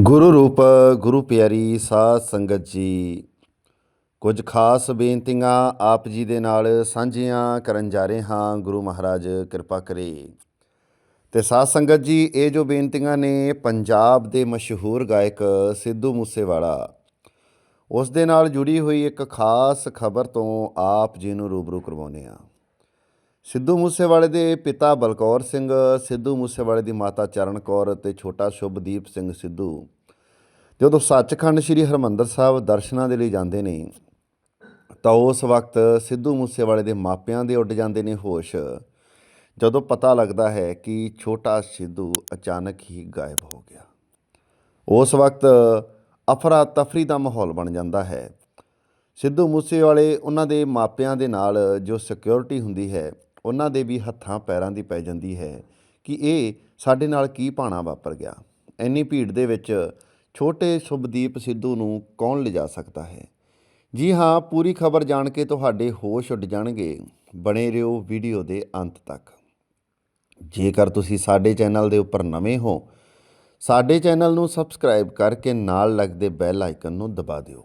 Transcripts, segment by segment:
ਗੁਰੂ ਰੂਪ, ਗੁਰੂ ਪਿਆਰੀ, ਸਾਧ ਸੰਗਤ ਜੀ, ਕੁਝ ਖਾਸ ਬੇਨਤੀਆਂ ਆਪ ਜੀ ਦੇ ਨਾਲ ਸਾਂਝੀਆਂ ਕਰਨ ਜਾ ਰਹੇ ਹਾਂ। ਗੁਰੂ ਮਹਾਰਾਜ, ਕਿਰਪਾ ਕਰੇ। ਤੇ ਸਾਧ ਸੰਗਤ ਜੀ, ਇਹ ਜੋ ਬੇਨਤੀਆਂ ਨੇ, ਪੰਜਾਬ ਦੇ ਮਸ਼ਹੂਰ ਗਾਇਕ ਸਿੱਧੂ ਮੂਸੇਵਾਲਾ, ਉਸ ਦੇ ਨਾਲ ਜੁੜੀ ਹੋਈ ਇੱਕ ਖਾਸ ਖਬਰ ਤੋਂ ਆਪ ਜੀ ਨੂੰ ਰੂਬਰੂ ਕਰਵਾਉਂਦੇ ਹਾਂ। ਸਿੱਧੂ ਮੂਸੇਵਾਲੇ ਦੇ ਪਿਤਾ ਬਲਕੌਰ ਸਿੰਘ, ਸਿੱਧੂ ਮੂਸੇਵਾਲੇ ਦੀ ਮਾਤਾ ਚਰਨ ਕੌਰ ਅਤੇ ਛੋਟਾ ਸ਼ੁਭਦੀਪ ਸਿੰਘ ਸਿੱਧੂ। ਜਦੋਂ ਸੱਚਖੰਡ ਸ੍ਰੀ ਹਰਮੰਦਰ ਸਾਹਿਬ ਦਰਸ਼ਨਾਂ ਦੇ ਲਈ ਜਾਂਦੇ ਨੇ। ਤਾਂ ਉਸ ਵਕਤ ਸਿੱਧੂ ਮੂਸੇਵਾਲੇ ਦੇ ਮਾਪਿਆਂ ਦੇ ਉੱਡ ਜਾਂਦੇ ਨੇ ਹੋਸ਼। ਜਦੋਂ ਪਤਾ ਲੱਗਦਾ ਹੈ ਕਿ ਛੋਟਾ ਸਿੱਧੂ ਅਚਾਨਕ ਹੀ ਗਾਇਬ ਹੋ ਗਿਆ। ਉਸ ਵਕਤ ਅਫਰਾ ਤਫਰੀ ਦਾ ਮਾਹੌਲ ਬਣ ਜਾਂਦਾ ਹੈ। ਸਿੱਧੂ ਮੂਸੇਵਾਲੇ ਉਹਨਾਂ ਦੇ ਮਾਪਿਆਂ ਦੇ ਨਾਲ ਜੋ ਸਿਕਿਉਰਿਟੀ ਹੁੰਦੀ ਹੈ ਉਹਨਾਂ ਦੇ ਵੀ ਹੱਥਾਂ ਪੈਰਾਂ ਦੀ ਪੈ ਜਾਂਦੀ ਹੈ ਕਿ ਇਹ ਸਾਡੇ ਨਾਲ ਕੀ ਭਾਣਾ ਵਾਪਰ ਗਿਆ। ਇੰਨੀ ਭੀੜ ਦੇ ਵਿੱਚ ਛੋਟੇ ਸ਼ੁਭਦੀਪ ਸਿੱਧੂ ਨੂੰ ਕੌਣ ਲਿਜਾ ਸਕਦਾ ਹੈ? ਜੀ ਹਾਂ, ਪੂਰੀ ਖਬਰ ਜਾਣ ਕੇ ਤੁਹਾਡੇ ਹੋਸ਼ ਉੱਡ ਜਾਣਗੇ। ਬਣੇ ਰਹੋ ਵੀਡੀਓ ਦੇ ਅੰਤ ਤੱਕ। ਜੇਕਰ ਤੁਸੀਂ ਸਾਡੇ ਚੈਨਲ ਦੇ ਉੱਪਰ ਨਵੇਂ ਹੋ, ਸਾਡੇ ਚੈਨਲ ਨੂੰ ਸਬਸਕ੍ਰਾਈਬ ਕਰਕੇ ਨਾਲ ਲੱਗਦੇ ਬੈਲ ਆਈਕਨ ਨੂੰ ਦਬਾ ਦਿਓ।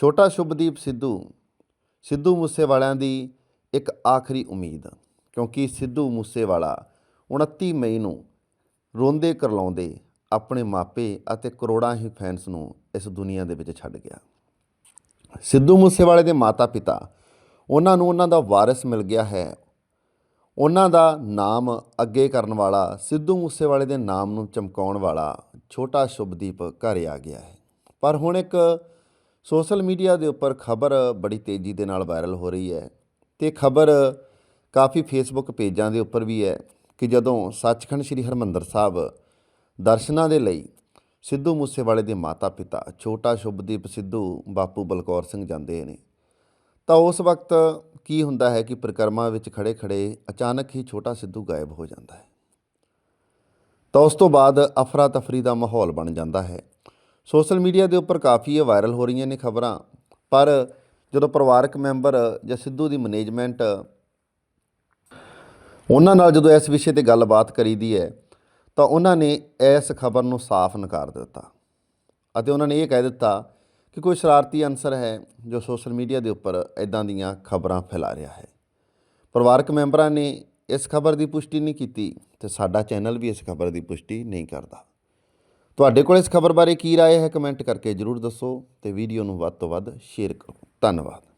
ਛੋਟਾ ਸ਼ੁਭਦੀਪ ਸਿੱਧੂ ਸਿੱਧੂ ਮੂਸੇਵਾਲਿਆਂ ਦੀ ਇੱਕ ਆਖਰੀ ਉਮੀਦ, ਕਿਉਂਕਿ ਸਿੱਧੂ ਮੂਸੇਵਾਲਾ 29 ਮਈ ਨੂੰ ਰੋਂਦੇ ਕਰਲਾਉਂਦੇ ਆਪਣੇ ਮਾਪੇ ਅਤੇ ਕਰੋੜਾਂ ਹੀ ਫੈਨਸ ਨੂੰ ਇਸ ਦੁਨੀਆ ਦੇ ਵਿੱਚ ਛੱਡ ਗਿਆ। ਸਿੱਧੂ ਮੂਸੇਵਾਲੇ ਦੇ ਮਾਤਾ-ਪਿਤਾ, ਉਹਨਾਂ ਨੂੰ ਉਹਨਾਂ ਦਾ ਵਾਰਿਸ ਮਿਲ ਗਿਆ ਹੈ। ਉਹਨਾਂ ਦਾ ਨਾਮ ਅੱਗੇ ਕਰਨ ਵਾਲਾ, ਸਿੱਧੂ ਮੂਸੇਵਾਲੇ ਦੇ ਨਾਮ ਨੂੰ ਚਮਕਾਉਣ ਵਾਲਾ ਛੋਟਾ ਸ਼ੁਭਦੀਪ ਘਰ ਆ ਗਿਆ ਹੈ। ਪਰ ਹੁਣ ਇੱਕ ਸੋਸ਼ਲ ਮੀਡੀਆ ਦੇ ਉੱਪਰ ਖਬਰ ਬੜੀ ਤੇਜ਼ੀ ਦੇ ਨਾਲ ਵਾਇਰਲ ਹੋ ਰਹੀ ਹੈ ਤੇ ਖਬਰ ਕਾਫੀ ਫੇਸਬੁੱਕ ਪੇਜਾਂ ਦੇ ਉੱਪਰ ਵੀ ਹੈ ਕਿ ਜਦੋਂ ਸੱਚਖੰਡ ਸ੍ਰੀ ਹਰਮੰਦਰ ਸਾਹਿਬ ਦਰਸ਼ਨਾਂ ਦੇ ਲਈ ਸਿੱਧੂ ਮੂਸੇਵਾਲੇ ਦੇ ਮਾਤਾ-ਪਿਤਾ ਛੋਟਾ ਸ਼ੁਭਦੀਪ ਸਿੱਧੂ, ਬਾਪੂ ਬਲਕੌਰ ਸਿੰਘ ਜਾਂਦੇ ਨੇ, ਤਾਂ ਉਸ ਵਕਤ ਕੀ ਹੁੰਦਾ ਹੈ ਕਿ ਪ੍ਰਕਰਮਾ ਵਿੱਚ ਖੜੇ-ਖੜੇ ਅਚਾਨਕ ਹੀ ਛੋਟਾ ਸਿੱਧੂ ਗਾਇਬ ਹੋ ਜਾਂਦਾ ਹੈ। ਤਾਂ ਉਸ ਤੋਂ ਬਾਅਦ ਅਫਰਾ ਤਫਰੀ ਦਾ ਮਾਹੌਲ ਬਣ ਜਾਂਦਾ ਹੈ। ਸੋਸ਼ਲ ਮੀਡੀਆ ਦੇ ਉੱਪਰ ਕਾਫੀ ਇਹ ਵਾਇਰਲ ਹੋ ਰਹੀਆਂ ਨੇ ਖਬਰਾਂ। ਪਰ ਜਦੋਂ ਪਰਿਵਾਰਕ ਮੈਂਬਰ ਜਾਂ ਸਿੱਧੂ ਦੀ ਮੈਨੇਜਮੈਂਟ ਉਹਨਾਂ ਨਾਲ ਜਦੋਂ ਇਸ ਵਿਸ਼ੇ ਤੇ ਗੱਲਬਾਤ ਕਰੀਦੀ ਹੈ, ਤਾਂ ਉਹਨਾਂ ਨੇ ਇਸ ਖਬਰ ਨੂੰ ਸਾਫ਼ ਨਕਾਰ ਦਿੱਤਾ ਅਤੇ ਉਹਨਾਂ ਨੇ ਇਹ ਕਹਿ ਦਿੱਤਾ ਕਿ ਕੋਈ ਸ਼ਰਾਰਤੀ ਅਨਸਰ ਹੈ ਜੋ ਸੋਸ਼ਲ ਮੀਡੀਆ ਦੇ ਉੱਪਰ ਇਦਾਂ ਦੀਆਂ ਖਬਰਾਂ ਫੈਲਾ ਰਿਹਾ ਹੈ। ਪਰਿਵਾਰਕ ਮੈਂਬਰਾਂ ਨੇ ਇਸ ਖਬਰ ਦੀ ਪੁਸ਼ਟੀ ਨਹੀਂ ਕੀਤੀ ਤੇ ਸਾਡਾ ਚੈਨਲ ਵੀ ਇਸ ਖਬਰ ਦੀ ਪੁਸ਼ਟੀ ਨਹੀਂ ਕਰਦਾ। ਤੁਹਾਡੇ ਕੋਲ ਇਸ ਖਬਰ ਬਾਰੇ ਕੀ رائے ਹੈ ਕਮੈਂਟ ਕਰਕੇ ਜਰੂਰ ਦੱਸੋ ਤੇ ਵੀਡੀਓ ਨੂੰ ਵੱਧ ਤੋਂ ਵੱਧ ਸ਼ੇਅਰ ਕਰੋ ਧੰਨਵਾਦ